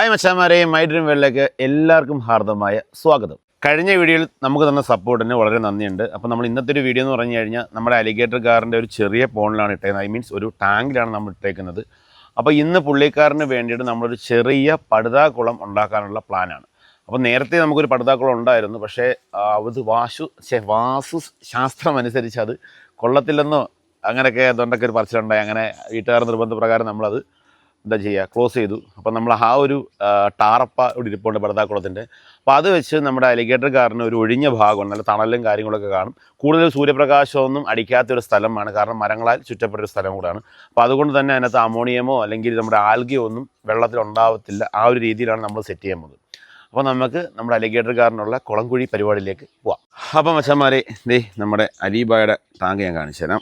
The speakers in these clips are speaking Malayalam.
ഹായ് മച്ചാമാരെ. മൈ ഡ്രീം വേൾഡിലേക്ക് എല്ലാവർക്കും ഹാർദമായ സ്വാഗതം. കഴിഞ്ഞ വീഡിയോയിൽ നമുക്ക് തന്ന സപ്പോർട്ടിന് വളരെ നന്ദിയുണ്ട്. അപ്പോൾ നമ്മൾ ഇന്നത്തെ ഒരു വീഡിയോ എന്ന് പറഞ്ഞു കഴിഞ്ഞാൽ നമ്മുടെ അലിഗേറ്റർ കാറിന്റെ ഒരു ചെറിയ പോണിലാണ് ഇട്ടേക്കുന്നത്. ഐ മീൻസ് ഒരു ടാങ്കിലാണ് നമ്മൾ ഇട്ടേക്കുന്നത്. അപ്പോൾ ഇന്ന് പുള്ളിക്കാരന് വേണ്ടിയിട്ട് നമ്മളൊരു ചെറിയ പടുതാക്കുളം ഉണ്ടാക്കാനുള്ള പ്ലാനാണ് അപ്പോൾ നേരത്തെ നമുക്കൊരു പടുതാക്കുളം ഉണ്ടായിരുന്നു. പക്ഷേ അത് വാശു വാസു ശാസ്ത്രം അനുസരിച്ച് അത് കൊള്ളത്തില്ലെന്നോ അങ്ങനെയൊക്കെ അതുകൊണ്ടൊക്കെ ഒരു പറച്ചിലുണ്ടായി. അങ്ങനെ വീട്ടുകാർ നിർബന്ധപ്രകാരം നമ്മളത് എന്താ ചെയ്യുക ക്ലോസ് ചെയ്തു. അപ്പോൾ നമ്മൾ ആ ഒരു ടാറപ്പ ഇവിടെ ഇരിപ്പുണ്ട് പടുതാക്കുളത്തിന്റെ. അപ്പോൾ അത് വെച്ച് നമ്മുടെ അലിഗേറ്റർ കാറിന് ഒരു ഒഴിഞ്ഞ ഭാഗമുണ്ട് നല്ല തണലും കാര്യങ്ങളൊക്കെ കാണും. കൂടുതൽ സൂര്യപ്രകാശമൊന്നും അടിക്കാത്തൊരു സ്ഥലമാണ്. കാരണം മരങ്ങളാൽ ചുറ്റപ്പെട്ട ഒരു സ്ഥലം കൂടാണ്. അപ്പോൾ അതുകൊണ്ട് തന്നെ അതിനകത്ത് അമോണിയമോ അല്ലെങ്കിൽ നമ്മുടെ ആൽഗിയോ ഒന്നും വെള്ളത്തിൽ ഉണ്ടാവത്തില്ല. ആ ഒരു രീതിയിലാണ് നമ്മൾ സെറ്റ് ചെയ്യാൻ പോകുന്നത്. അപ്പോൾ നമുക്ക് നമ്മുടെ അലിഗേറ്റർ കാറിനുള്ള കുളംകുഴി പരിപാടിയിലേക്ക് പോവാം. അപ്പം മച്ചന്മാരെ ദേ നമ്മുടെ അലീബായുടെ ടാങ്ക് ഞാൻ കാണിച്ചു തരാം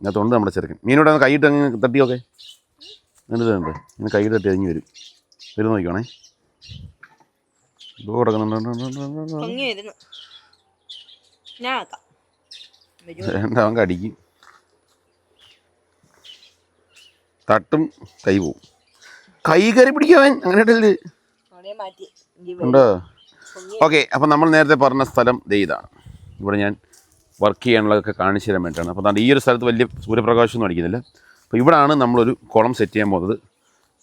ഇതിനകത്തുണ്ട് നമ്മുടെ ചെറുക്കൻ. മീനോടെ കൈയിട്ട് അങ്ങ് തട്ടിയൊക്കെ. എന്നിട്ട് ഉണ്ട്. ഇങ്ങനെ കൈ തട്ടി അരിഞ്ഞ് വരും. വരും നോക്കിക്കോണേ. ഇപ്പോൾ കിടക്കുന്നുണ്ട്. വരുന്നു. വേണ്ട അവൻ കടിക്കും. തട്ടും കൈ പോവും. കൈ കയറി പിടിക്കാൻ അങ്ങനെ ഇട്ടല്ലേ. ഉണ്ടോ? ഓക്കെ അപ്പം നമ്മൾ നേരത്തെ പറഞ്ഞ സ്ഥലം ഇതാണ്. ഇവിടെ ഞാൻ വർക്ക് ചെയ്യാനുള്ളതൊക്കെ കാണിച്ചു തരാൻ വേണ്ടിയിട്ടാണ്. അപ്പോൾ ഈ ഒരു സ്ഥലത്ത് വലിയ സൂര്യപ്രകാശമൊന്നും അടിക്കുന്നില്ല. അപ്പോൾ ഇവിടാണ് നമ്മളൊരു കുളം സെറ്റ് ചെയ്യാൻ പോകുന്നത്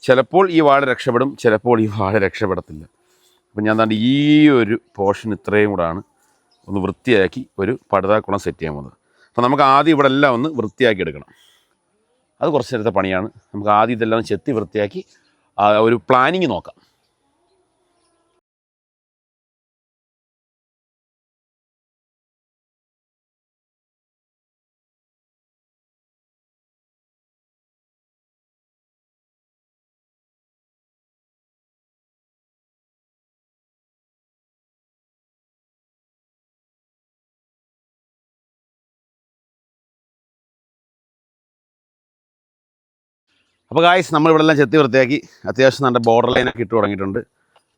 ചിലപ്പോൾ ഈ വാഴ രക്ഷപ്പെടും ചിലപ്പോൾ ഈ വാഴ രക്ഷപ്പെടത്തില്ല. അപ്പോൾ ഞാൻ താണ്ട് ഈ ഒരു പോർഷൻ ഇത്രയും കൂടാണ് ഒന്ന് വൃത്തിയാക്കി ഒരു പടുതാക്കുളം സെറ്റ് ചെയ്യാൻ പോകുന്നത് അപ്പോൾ നമുക്ക് ആദ്യം ഇവിടെ എല്ലാം ഒന്ന് വൃത്തിയാക്കി എടുക്കണം. അത് കുറച്ച് നേരത്തെ പണിയാണ്. നമുക്ക് ആദ്യം ഇതെല്ലാം ചെത്തി വൃത്തിയാക്കി ഒരു പ്ലാനിങ് നോക്കാം. അപ്പോൾ ഗായ്സ് നമ്മൾ ഇവിടെ എല്ലാം ചെത്തി വൃത്തിയാക്കി അത്യാവശ്യം നല്ല ബോർഡർ ലൈനൊക്കെ ഇട്ട് തുടങ്ങിയിട്ടുണ്ട്.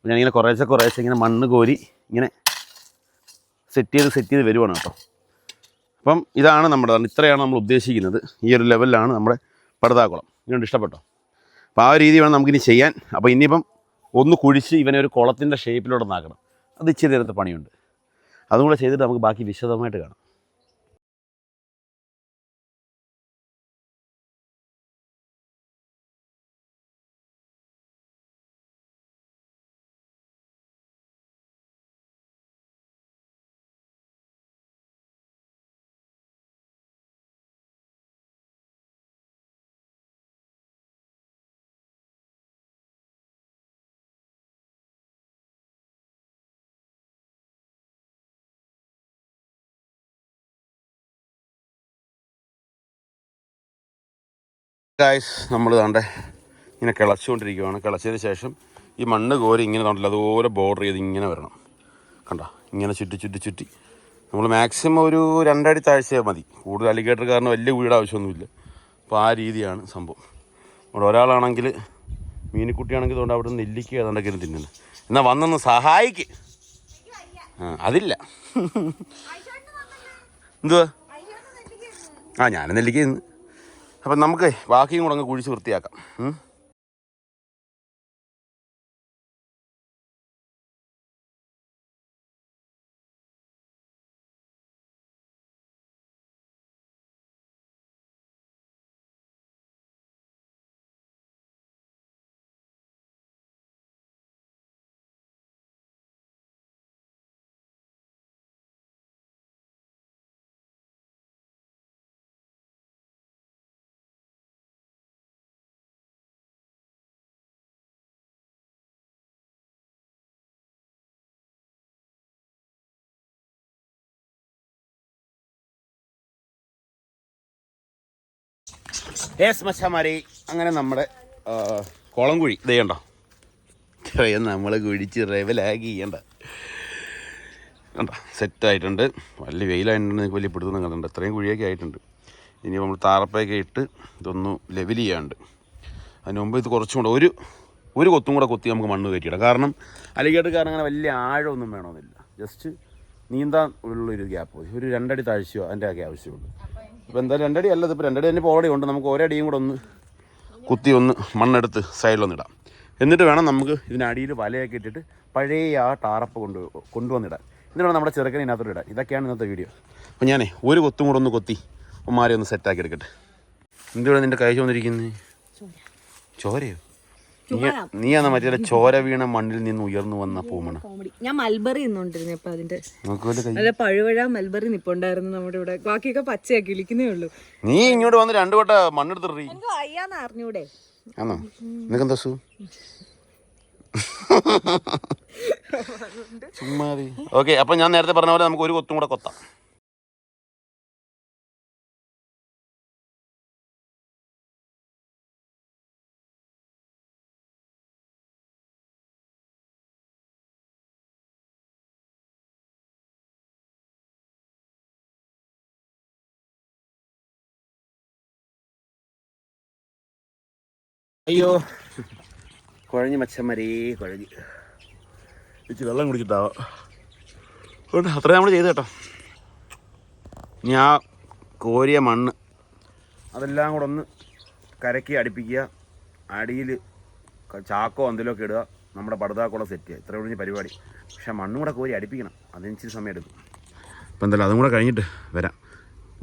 ഞാനിങ്ങനെ കുറേശ്ശെ കുറേശ്ശെ ഇങ്ങനെ മണ്ണ് കോരി ഇങ്ങനെ സെറ്റ് ചെയ്ത് സെറ്റ് ചെയ്ത് വരുവാണ് കേട്ടോ. അപ്പം ഇതാണ് നമ്മുടെ ഇത്രയാണ് നമ്മൾ ഉദ്ദേശിക്കുന്നത്. ഈ ഒരു ലെവലിലാണ് നമ്മുടെ പടുതാക്കുളം. ഇതുകൊണ്ട് ഇഷ്ടപ്പെട്ടോ? അപ്പോൾ ആ രീതി വേണം നമുക്കിനി ചെയ്യാൻ. അപ്പോൾ ഇനിയിപ്പം ഒന്ന് കുഴിച്ച് ഇവനെ ഒരു കുളത്തിന്റെ ഷേപ്പിലൂടെ നാക്കണം അത് ഇച്ചിരി നേരത്തെ പണിയുണ്ട്. അതും കൂടെ ചെയ്തിട്ട് നമുക്ക് ബാക്കി വിശദമായിട്ട് കാണാം. ഗായ്സ് നമ്മൾ താണ്ടെ ഇങ്ങനെ കിളച്ചുകൊണ്ടിരിക്കുകയാണ് കിളച്ചതിന് ശേഷം ഈ മണ്ണ് കോരി ഇങ്ങനെ താണ്ടല്ലോ അതുപോലെ ബോർഡർ ചെയ്ത് ഇങ്ങനെ വരണം. കണ്ട? ഇങ്ങനെ ചുറ്റി ചുറ്റി ചുറ്റി. നമ്മൾ മാക്സിമം ഒരു രണ്ടടി താഴ്ച മതി. കൂടുതൽ അലിഗേറ്റർ കാരണം വലിയ വീട് ആവശ്യമൊന്നുമില്ല അപ്പോൾ ആ രീതിയാണ് സംഭവം. അവിടെ ഒരാളാണെങ്കിൽ മീനിക്കുട്ടിയാണെങ്കിൽ അതുകൊണ്ട് അവിടെ നെല്ലിക്ക ഏതാണ്ടൊക്കെ ഇരുന്ന് തിന്നുന്നത് എന്നാൽ വന്നൊന്ന് സഹായിക്ക്. ആ അതില്ല. എന്തുവാ? ആ ഞാൻ നെല്ലിക്ക തിന്ന്. അപ്പം നമുക്ക് ബാക്കിയും കൂടെ അങ്ങ് കുഴിച്ച് വൃത്തിയാക്കാം. യെസ് മച്ചാമാരെ. അങ്ങനെ നമ്മുടെ കോളം കുഴി ഇത്രയും നമ്മൾ കുഴിച്ച് റെവലാക്കി ചെയ്യണ്ട കണ്ട? സെറ്റായിട്ടുണ്ട് വലിയ വെയിലായിട്ടുണ്ട്. എനിക്ക് വലിയ പിടുത്തം കണ്ടുണ്ട് ഇത്രയും കുഴിയൊക്കെ ആയിട്ടുണ്ട്. ഇനി നമ്മൾ താറപ്പയൊക്കെ ഇട്ട് ഇതൊന്ന് ലെവൽ ചെയ്യാണ്ട്. അതിന് മുമ്പ് ഇത് കുറച്ചും കൂടെ ഒരു ഒരു കൊത്തും കൂടെ കൊത്തി നമുക്ക് മണ്ണ് കയറ്റിയിടാം. കാരണം അലിഗേറ്റർക്കാരൻ അങ്ങനെ വലിയ ആഴമൊന്നും വേണമെന്നില്ല. ജസ്റ്റ് നീന്താൻ ഉള്ളൊരു ഗ്യാപ്പ് മതി ഒരു രണ്ടടി താഴ്ചയോ അതിന്റെ ഒക്കെ ആവശ്യമുള്ളൂ. ഇപ്പോൾ എന്തായാലും രണ്ടടി അല്ലത് ഇപ്പോൾ രണ്ടടി തന്നെ ഇപ്പോൾ ഉണ്ട് നമുക്ക് ഒരടിയും കൂടെ ഒന്ന് കുത്തി ഒന്ന് മണ്ണെടുത്ത് സൈഡിലൊന്ന് ഇടാം. എന്നിട്ട് വേണം നമുക്ക് ഇതിനടിയിൽ വലയൊക്കെ ഇട്ടിട്ട് പഴയ ആ ടാറപ്പ് കൊണ്ട് കൊണ്ടുവന്നിടാൻ. എന്നിട്ട് വേണം നമ്മുടെ ചെറുക്കനെ ഇതിനകത്തോട്ട് ഇടാം ഇതൊക്കെയാണ് ഇന്നത്തെ വീഡിയോ അപ്പോൾ ഞാനേ ഒരു കൊത്തും കൂടെ ഒന്ന് കൊത്തി ഉമ്മാരെ ഒന്ന് സെറ്റാക്കി എടുക്കട്ടെ. എന്തുവാണ് നിന്റെ കഴിച്ചു വന്നിരിക്കുന്നത് ചോരയോ? നീ നീയാന്ന് മറ്റേ ചോര വീണ മണ്ണിൽ നിന്ന് ഉയർന്നു വന്ന പൂമണ. ഞാൻ മൽബറി അതിന്റെ നല്ല പഴുവഴ മൽബറി നിപ്പുണ്ടായിരുന്നു നമ്മുടെ ഇവിടെ. ബാക്കിയൊക്കെ പച്ചയാക്കി ഇരിക്കുന്നേ ഉള്ളൂ. നീ ഇങ്ങോട്ട് വന്ന് രണ്ടു വട്ട മണ്ണെടുത്തിട്ട് അയ്യാന്ന് അറിഞ്ഞൂടെ? ആണോ നിനക്കെന്താ സു ചുമ്മാതി ഓക്കെ അപ്പൊ ഞാൻ നേരത്തെ പറഞ്ഞ പോലെ നമുക്ക് ഒരു കൊത്തും കൂടെ കൊത്താം. അയ്യോ. കുഴഞ്ഞ് മച്ചന്മാരേ കുഴഞ്ഞ്. ഇച്ചിരി വെള്ളം കുടിച്ചിട്ടാവാം. അതുകൊണ്ട് അത്ര നമ്മൾ ചെയ്ത് കേട്ടോ. ഞാൻ കോരിയ മണ്ണ് അതെല്ലാം കൂടെ ഒന്ന് കരക്കി അടുപ്പിക്കുക. അടിയിൽ ചാക്കോ എന്തെങ്കിലുമൊക്കെ ഇടുക. നമ്മുടെ പടുതാക്കോളം സെറ്റ് ചെയ്യുക. ഇത്ര കഴിഞ്ഞ പരിപാടി. പക്ഷെ മണ്ണും കൂടെ കോരി അടുപ്പിക്കണം. അതിനിച്ചിരി സമയം എടുക്കും. അപ്പം എന്തായാലും അതും കൂടെ കഴിഞ്ഞിട്ട് വരാം.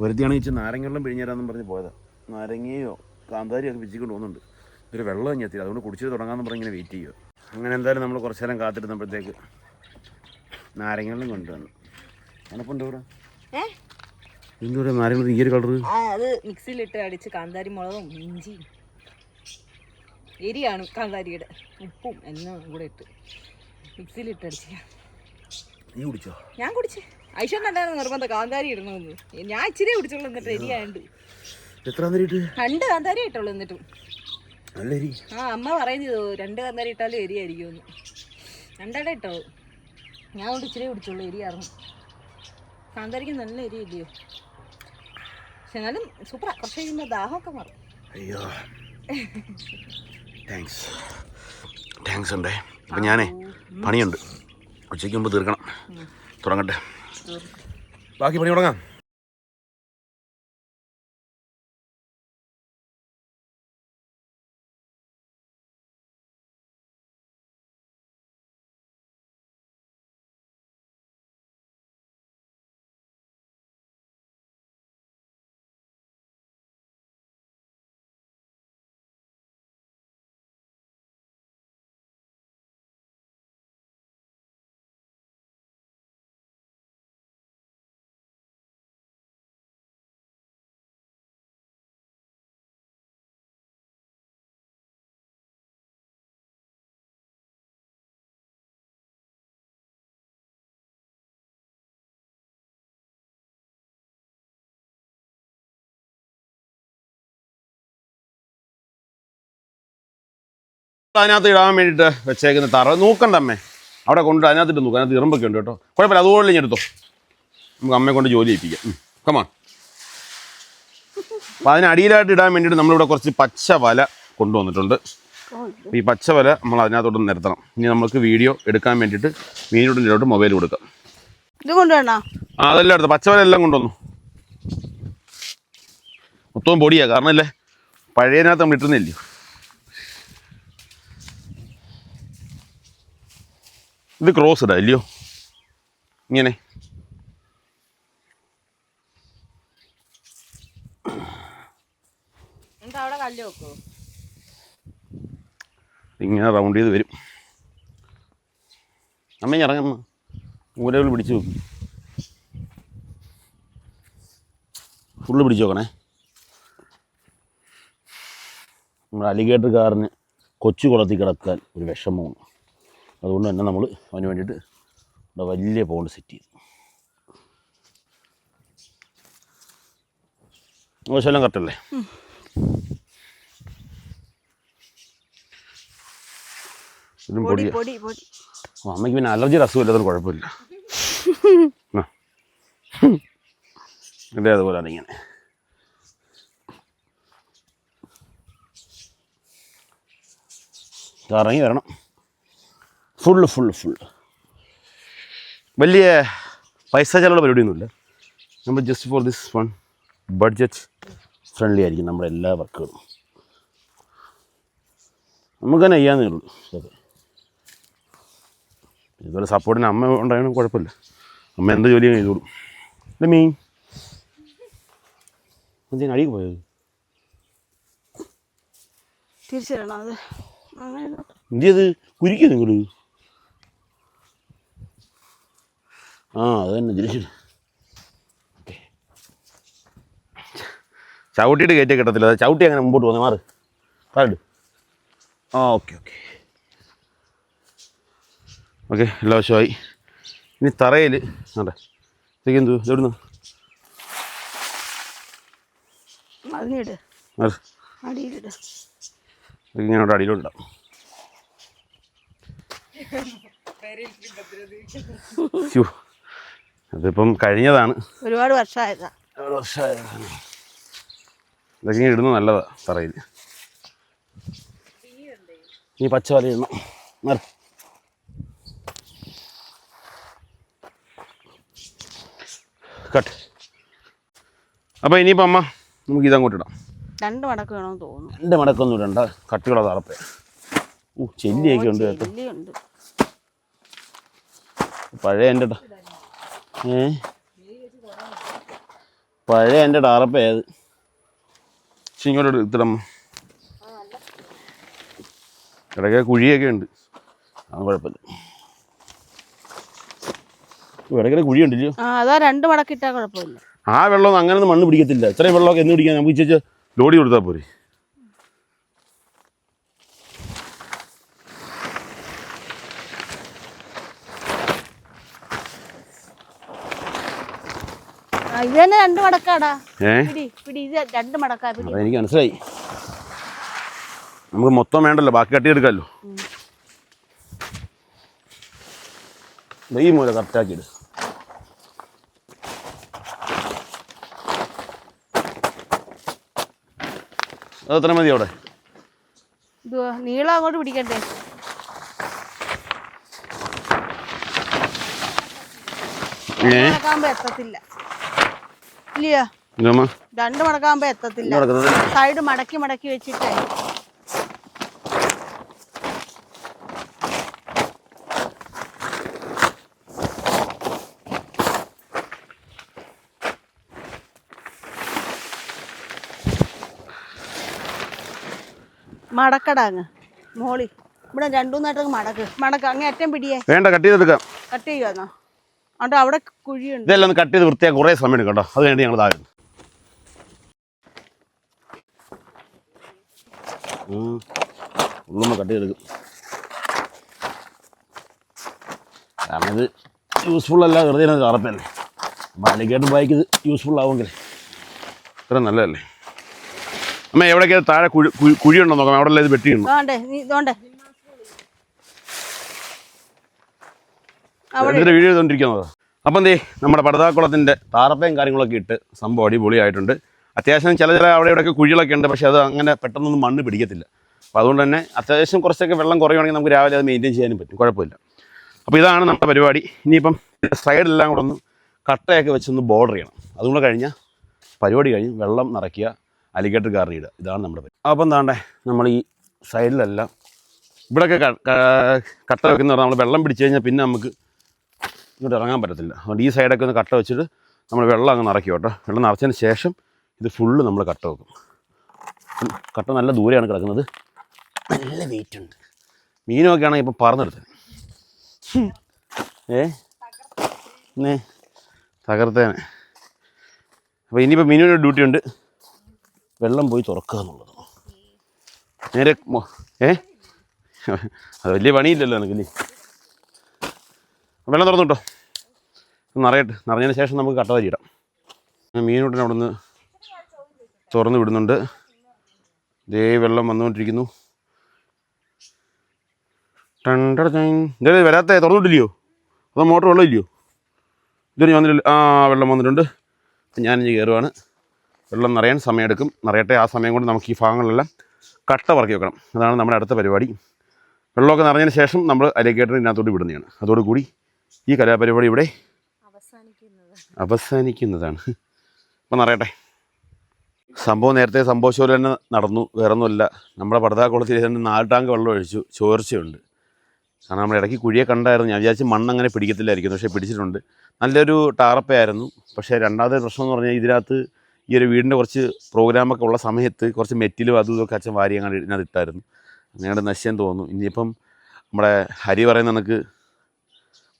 വെറുതെയാണ് ഇച്ചിരി നാരങ്ങ വെള്ളം പിഴിഞ്ഞുതരാമെന്നും പറഞ്ഞ് പോയതാണ് നാരങ്ങയോ കാന്താരിയോ ഒക്കെ പിച്ചിക്കൊണ്ട് പോകുന്നുണ്ട്. ഒരു വെള്ളം എത്തിയില്ല അതുകൊണ്ട് കുടിച്ചിട്ട് തുടങ്ങാമെന്ന് പറഞ്ഞ് ഇങ്ങനെ വെയിറ്റ് ചെയ്യുക അങ്ങനെ എന്തായാലും നമ്മൾ കുറച്ച് നേരം കാത്തിരുന്നപ്പോഴത്തേക്ക് നാരങ്ങളും കൊണ്ടുവന്നു. തണുപ്പുണ്ട് ഇവിടെ? ഏ? എന്തുകൂടെ നാരങ്ങൾ ഈ ഒരു കളർ അത് മിക്സിയിലിട്ട് അടിച്ച് കാന്താരി മുളകും ഇഞ്ചിയും. എരിയാണ് കാന്താരിയുടെ. ഉപ്പും എല്ലാം കൂടെ ഇട്ട് മിക്സിയിലിട്ട് അടിച്ച് നീ കുടിച്ചോ? ഞാൻ കുടിച്ച്. ഐശ്വര്യണ്ടായിരുന്നു നിർബന്ധം. കാന്താരി ഇടണമെന്ന് ഞാൻ ഇച്ചിരി കുടിച്ചോളൂ എന്നിട്ട് എരിയാണ്ട് എത്ര നേരിട്ട് രണ്ട് കാന്താരി ഇട്ടുള്ളൂ എന്നിട്ടും. ആ അമ്മ പറയുന്നത് രണ്ട് കാന്താരി ഇട്ടാലും എരിയായിരിക്കും രണ്ടെണ്ണം ഇട്ടോ ഞാൻ കൊണ്ട് ഇച്ചിരി പിടിച്ചുള്ളൂ എരിയായിരുന്നു കാന്താരിക്ക് നല്ല എരി ഇല്ലയോ പക്ഷെ എന്നാലും സൂപ്പറാ കുറച്ച് കഴിയുമ്പോൾ ദാഹമൊക്കെ മാറും. അയ്യോ. താങ്ക്സ് താങ്ക്സ് ഉണ്ടേ. അപ്പം ഞാനേ പണിയുണ്ട്. ഉച്ചയ്ക്ക് മുമ്പ് തീർക്കണം. തുടങ്ങട്ടെ. ബാക്കി പണി തുടങ്ങാം. അതിനകത്ത് ഇടാൻ വേണ്ടിയിട്ട് വെച്ചേക്കുന്ന തറ നോക്കണ്ട അമ്മേ അവിടെ കൊണ്ട് അതിനകത്തിട്ട് നോക്കാം. അതിനകത്ത് ഇറമ്പൊക്കെ ഉണ്ട് കേട്ടോ. കുഴപ്പമില്ല അതുപോലെ ഞാൻ എടുത്തോ. നമുക്ക് അമ്മയെ കൊണ്ട് ജോലി ചെയ്യിപ്പിക്കാം കമാ അപ്പം അതിനടിയിലായിട്ട് ഇടാൻ വേണ്ടിയിട്ട് നമ്മളിവിടെ കുറച്ച് പച്ച വല കൊണ്ടുവന്നിട്ടുണ്ട്. ഈ പച്ച വല നമ്മൾ അതിനകത്തോട്ട് നിരത്തണം. ഇനി നമുക്ക് വീഡിയോ എടുക്കാൻ വേണ്ടിയിട്ട് മീനുടനിലോട്ട് മൊബൈൽ കൊടുക്കാം. ഇത് കൊണ്ടുവരണോ? ആ അതെല്ലാം എടുത്തു പച്ച വല എല്ലാം കൊണ്ടുവന്നു. മൊത്തവും പൊടിയാണ് കാരണം അല്ലേ? പഴയതിനകത്ത് നമ്മൾ ഇട്ടുന്നില്ലയോ ഇത് ക്രോസ് ഇടാം ഇല്ലയോ? ഇങ്ങനെ. ഇങ്ങനെ റൗണ്ട് ചെയ്ത് വരും. അമ്മ ഇറങ്ങുന്ന മൂലകൾ പിടിച്ചു നോക്കി. ഫുള്ള് പിടിച്ചു നോക്കണേ. നമ്മുടെ അലിഗേറ്റർ കാറിന് കൊച്ചു കുളത്തിൽ കിടക്കാൻ ഒരു വിഷമമാണ് അതുകൊണ്ട് തന്നെ നമ്മൾ അതിന് വേണ്ടിയിട്ട് ഇവിടെ വലിയ പോണ്ട് സെറ്റ് ചെയ്തു. മോശമെല്ലാം കറക്റ്റല്ലേ ഇതും പൊടി അമ്മയ്ക്ക് പിന്നെ അലർജിയുടെ അസുഖം അതൊരു കുഴപ്പമില്ല. ആ. അതുപോലെ അതിങ്ങനെ ഇങ്ങനെ. കറങ്ങി വരണം. ഫുള്ള് ഫുള്ള് ഫുള്ള് വലിയ പൈസ ചിലവുള്ള പരിപാടിയൊന്നുമില്ല. നമ്മൾ just for this one budget friendly ആയിരിക്കും നമ്മുടെ എല്ലാ വർക്കുകളും. നമുക്ക് തന്നെ ചെയ്യാന്നേ ഉള്ളൂ. അതെ. ഇതുപോലെ സപ്പോർട്ടിന് അമ്മ ഉണ്ടായാലും കുഴപ്പമില്ല. അമ്മ എന്ത് ജോലിയും ചെയ്തോളും. അല്ല മീൻ. എന്തിനാ അടിക്ക് പോയത് തിരിച്ചിടണം അത്. അങ്ങനെ എന്ത് ചെയ്ത്? കുരിക്കുക നിങ്ങൾ? ആ അത് തന്നെ തിരിച്ചു ഓക്കെ. ചവിട്ടിയിട്ട് കയറ്റി കിട്ടത്തില്ല. അത് ചവിട്ടി അങ്ങനെ മുമ്പോട്ട് പോകുന്നത് മാറ്. പറ ആ ഓക്കെ ഓക്കെ. ഓക്കെ എല്ലാ വശമായി. ഇനി തറയിൽ അതെ ഇതൊക്കെ എന്തു? ഇതൊക്കെ ഇങ്ങനെ അവിടെ അടിയിലുണ്ടാവും. അതിപ്പം കഴിഞ്ഞതാണ്. ഒരുപാട് വർഷമായതാ. ഇതൊക്കെ ഇങ്ങനെ ഇടുന്നത് നല്ലതാ തറയിൽ. ഈ പച്ച വല ഇടണം. മാറ്. കട്ട്. അപ്പോൾ ഇനിയിപ്പോൾ അമ്മ നമുക്ക് ഇതങ്ങോട്ട് ഇടാം രണ്ട് മടക്ക് വേണമെന്ന് തോന്നുന്നു. രണ്ട് മടക്കൊന്നും ഇടണ്ട. കട്ടിയുള്ള തറപ്പേ ഓ ചെല്ലിയൊക്കെ ഉണ്ട് കേട്ടോ. പഴയ എന്റെ ഏ പഴയ എന്റെ ടാറപ്പയത് പക്ഷെ ഇങ്ങോട്ട് എടുത്തിടം ഇടയ്ക്ക് കുഴിയൊക്കെ ഉണ്ട്. അത് കുഴപ്പമില്ല. ഇടയ്ക്കിടെ കുഴിയുണ്ടല്ലോ ആ അതാ രണ്ട് മടക്കിട്ടാ കുഴപ്പമില്ല. ആ വെള്ളമൊന്നും അങ്ങനെയൊന്നും മണ്ണ് പിടിക്കത്തില്ല. ഇത്രയും വെള്ളമൊക്കെ എന്ന് പിടിക്കാൻ നമുക്ക് ഇച്ചിരി ലോഡി കൊടുത്താൽ പോരെ. ഇത് തന്നെ രണ്ട് മടക്കാടാ. രണ്ട് മടക്കാ എനിക്ക് മനസ്സിലായി. നമുക്ക് മൊത്തം വേണ്ടല്ലോ ബാക്കി കട്ടിയെടുക്കാമല്ലോ ഈ മൂല കറക്റ്റ് ആക്കി അതെത്ര മതി അവിടെ? നീളം അങ്ങോട്ട് മടക്കാകുമ്പോ എത്തത്തില്ല. ഇല്ലമ്മ. രണ്ട് മടക്കാകുമ്പോ എത്തത്തില്ല. സൈഡ് മടക്കി മടക്കി വെച്ചിട്ടേ. മടക്കടാ അങ്ങ്. മോളി ഇവിടെ രണ്ടു നേട്ടം മടക്ക്. മടക്ക്. അങ്ങ് അറ്റം പിടിയേ. വേണ്ട കട്ട് ചെയ്തെടുക്കാം. കട്ട് ചെയ്യുവാന്നോ? അതുകൊണ്ട് അവിടെ കുഴിയുണ്ട്. ഇതെല്ലാം ഒന്ന് കട്ട് ചെയ്ത് വൃത്തിയാക്കി കുറേ സമയം എടുക്കും കേട്ടോ. അത് വേണ്ടി ഞങ്ങൾ താഴെ ഉള്ളൊന്ന് കട്ട് ചെയ്തെടുക്കും കാരണം ഇത് യൂസ്ഫുൾ അല്ല വെറുതെ കറപ്പല്ലേ. മാലിക്കേട്ടും ബൈക്ക് ഇത് യൂസ്ഫുൾ ആവുമെങ്കിൽ ഇത്ര നല്ലതല്ലേ. അമ്മ എവിടെയൊക്കെ താഴെ കുഴി- കുഴിയുണ്ടോ നോക്കാം. അവിടെ ഇത് വെട്ടിയുണ്ടോ ഇതോണ്ടേ നീ ഇതോണ്ടേ അവിടെ എന്നിട്ട് വീഡിയോ ചെയ്തുകൊണ്ടിരിക്കുന്നത്? അപ്പം എന്തേ നമ്മുടെ പടതാക്കുളത്തിന്റെ താറപ്പയും കാര്യങ്ങളൊക്കെ ഇട്ട് സംഭവം അടിപൊളിയായിട്ടുണ്ട്. അത്യാവശ്യം ചില ചില അവിടെ ഇവിടെയൊക്കെ കുഴികളൊക്കെ ഉണ്ട് പക്ഷേ അത് അങ്ങനെ പെട്ടെന്നൊന്നും മണ്ണ് പിടിക്കത്തില്ല. അപ്പോൾ അതുകൊണ്ട് തന്നെ അത്യാവശ്യം കുറച്ചൊക്കെ വെള്ളം കുറയുവാണെങ്കിൽ നമുക്ക് രാവിലെ അത് മെയിന്റെയിൻ ചെയ്യാനും പറ്റും. കുഴപ്പമില്ല. അപ്പോൾ ഇതാണ് നമ്മുടെ പരിപാടി. ഇനിയിപ്പം സൈഡെല്ലാം കൂടെ ഒന്ന് കട്ടയൊക്കെ വെച്ചൊന്ന് ബോർഡർ ചെയ്യണം. അതും കഴിഞ്ഞാൽ പരിപാടി കഴിഞ്ഞ് വെള്ളം നിറയ്ക്കുക അലിഗേറ്റർ കാറി ഇടുക. ഇതാണ് നമ്മുടെ പരിപാടി. അപ്പം എന്താണ്ടേ നമ്മൾ ഈ സൈഡിലെല്ലാം ഇവിടെയൊക്കെ കട്ട വെക്കുന്ന നമ്മൾ വെള്ളം പിടിച്ചു കഴിഞ്ഞാൽ പിന്നെ നമുക്ക് ഇങ്ങോട്ട് ഇറങ്ങാൻ പറ്റത്തില്ല. അതുകൊണ്ട് ഈ സൈഡൊക്കെ ഒന്ന് കട്ട വെച്ചിട്ട് നമ്മൾ വെള്ളം അങ്ങ് നിറയ്ക്കും കേട്ടോ. വെള്ളം നിറച്ചതിന് ശേഷം ഇത് ഫുള്ള് നമ്മൾ കട്ട വെക്കും. കട്ട നല്ല ദൂരെയാണ് കിടക്കുന്നത്. നല്ല വെയിറ്റ് ഉണ്ട്. മീനൊക്കെ ആണെങ്കിൽ ഇപ്പം പറന്നെടുത്തത് ഹും. ഏ? എന്നേ തകർത്തേനെ. അപ്പോൾ ഇനിയിപ്പോൾ മീനുവിന്റെ ഡ്യൂട്ടി ഉണ്ട്. വെള്ളം പോയി തുറക്കുക എന്നുള്ളത്. നേരെ ഏ? അത് വലിയ പണിയില്ലല്ലോ എനിക്കില്ലേ വെള്ളം തുറന്നു കേട്ടോ നിറയട്ടെ. നിറഞ്ഞതിന് ശേഷം നമുക്ക് കട്ട ഇടാം. മീനൂട്ടിനെ അവിടെ നിന്ന് തുറന്ന് വിടുന്നുണ്ട്. ഇതേ വെള്ളം വന്നുകൊണ്ടിരിക്കുന്നു. ടണ്ടട ഇതേ വരാത്ത തുറന്നിട്ടില്ലയോ അതോ മോട്ടർ വെള്ളം ഇല്ലയോ? ഇതുവരെ വന്നിട്ടില്ല. ആ വെള്ളം വന്നിട്ടുണ്ട്. ഞാനിഞ്ഞ് കയറുവാണ്. വെള്ളം നിറയാൻ സമയമെടുക്കും. നിറയട്ടെ ആ സമയം കൊണ്ട് നമുക്ക് ഈ ഭാഗങ്ങളിലെല്ലാം കട്ട പറക്കി വെക്കണം. അതാണ് നമ്മുടെ അടുത്ത പരിപാടി. വെള്ളമൊക്കെ നിറഞ്ഞതിന് ശേഷം നമ്മൾ അരക്കേറ്റർ ഇതിനകത്തോട്ട് വിടുന്നതാണ്. അതോടുകൂടി ഈ കലാപരിപാടി ഇവിടെ അവസാനിക്കുന്നതാണ്. അപ്പം നിറയട്ടെ സംഭവം നേരത്തെ സംഭവിച്ച പോലെ തന്നെ നടന്നു. വേറൊന്നുമല്ല. നമ്മുടെ പടതാക്കുളത്തിൽ തന്നെ നാല് ടാങ്ക് വെള്ളം ഒഴിച്ചു. ചോർച്ചയുണ്ട്. കാരണം നമ്മൾ ഇടയ്ക്ക് കുഴിയെ കണ്ടായിരുന്നു. ഞാൻ വിചാരിച്ച് മണ്ണ് അങ്ങനെ പിടിക്കത്തില്ലായിരിക്കും. പക്ഷേ പിടിച്ചിട്ടുണ്ട്. നല്ലൊരു ടാറപ്പയായിരുന്നു. പക്ഷേ രണ്ടാമത്തെ പ്രശ്നം എന്ന് പറഞ്ഞാൽ ഇതിനകത്ത് ഈ ഒരു വീടിന്റെ കുറച്ച് പ്രോഗ്രാമൊക്കെ ഉള്ള സമയത്ത് കുറച്ച് മെറ്റിലും അതും ഇതൊക്കെ അച്ഛൻ വാരി അങ്ങനെ ഇതിനകത്ത് ഇട്ടായിരുന്നു. അങ്ങനെ നശ്യം തോന്നുന്നു. ഇനിയിപ്പം നമ്മുടെ ഹരി പറയുന്ന കണക്ക്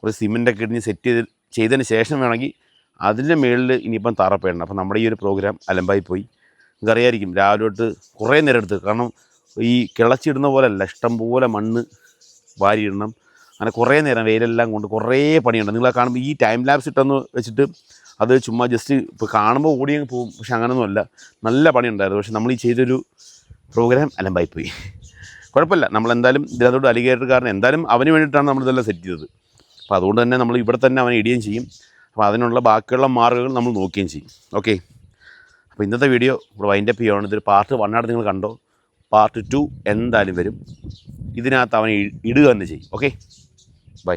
കുറച്ച് സിമെന്റൊക്കെ ഇടിഞ്ഞ് സെറ്റ് ചെയ്ത് ചെയ്തതിന് ശേഷം വേണമെങ്കിൽ അതിന്റെ മുകളിൽ ഇനിയിപ്പം തറപ്പേടണം. അപ്പം നമ്മുടെ ഈ ഒരു പ്രോഗ്രാം അലമ്പായി പോയി നിങ്ങൾക്കറിയായിരിക്കും രാവിലെ തൊട്ട് കുറേ നേരം എടുത്ത്. കാരണം ഈ കിളച്ചിടുന്ന പോലെയല്ല ഇഷ്ടംപോലെ മണ്ണ് വാരിയിടണം. അങ്ങനെ കുറേ നേരം വെയിലെല്ലാം കൊണ്ട് കുറേ പണിയുണ്ട്. നിങ്ങൾ കാണുമ്പോൾ ഈ ടൈം ലാബ്സ് ഇട്ടെന്ന് വെച്ചിട്ട് അത് ചുമ്മാ ജസ്റ്റ് ഇപ്പോൾ കാണുമ്പോൾ ഓടിയങ്ങ് പോകും. പക്ഷെ അങ്ങനെയൊന്നുമല്ല നല്ല പണിയുണ്ടായിരുന്നു. പക്ഷെ നമ്മൾ ഈ ചെയ്തൊരു പ്രോഗ്രാം അലമ്പായിപ്പോയി. കുഴപ്പമില്ല. നമ്മൾ എന്തായാലും ഇതിനകത്തോട്ട് അലിഗേറ്റർ കാരണം എന്തായാലും അവന് വേണ്ടിയിട്ടാണ് നമ്മളിതെല്ലാം സെറ്റ് ചെയ്തത്. അപ്പോൾ അതുകൊണ്ട് തന്നെ നമ്മൾ ഇവിടെ തന്നെ അവനെ ഇടുകയും ചെയ്യും. അപ്പോൾ അതിനുള്ള ബാക്കിയുള്ള മാർഗങ്ങൾ നമ്മൾ നോക്കുകയും ചെയ്യും. ഓക്കെ? അപ്പോൾ ഇന്നത്തെ വീഡിയോ ഇവിടെ വൈൻഡപ്പ് ചെയ്യുകയാണ് ഇതൊരു പാർട്ട് വണ്ണായിട്ട് നിങ്ങൾ കണ്ടോ? പാർട്ട് ടു എന്തായാലും വരും. ഇതിനകത്ത് അവനെ ഇടുക തന്നെ ചെയ്യും. ഓക്കെ? ബൈ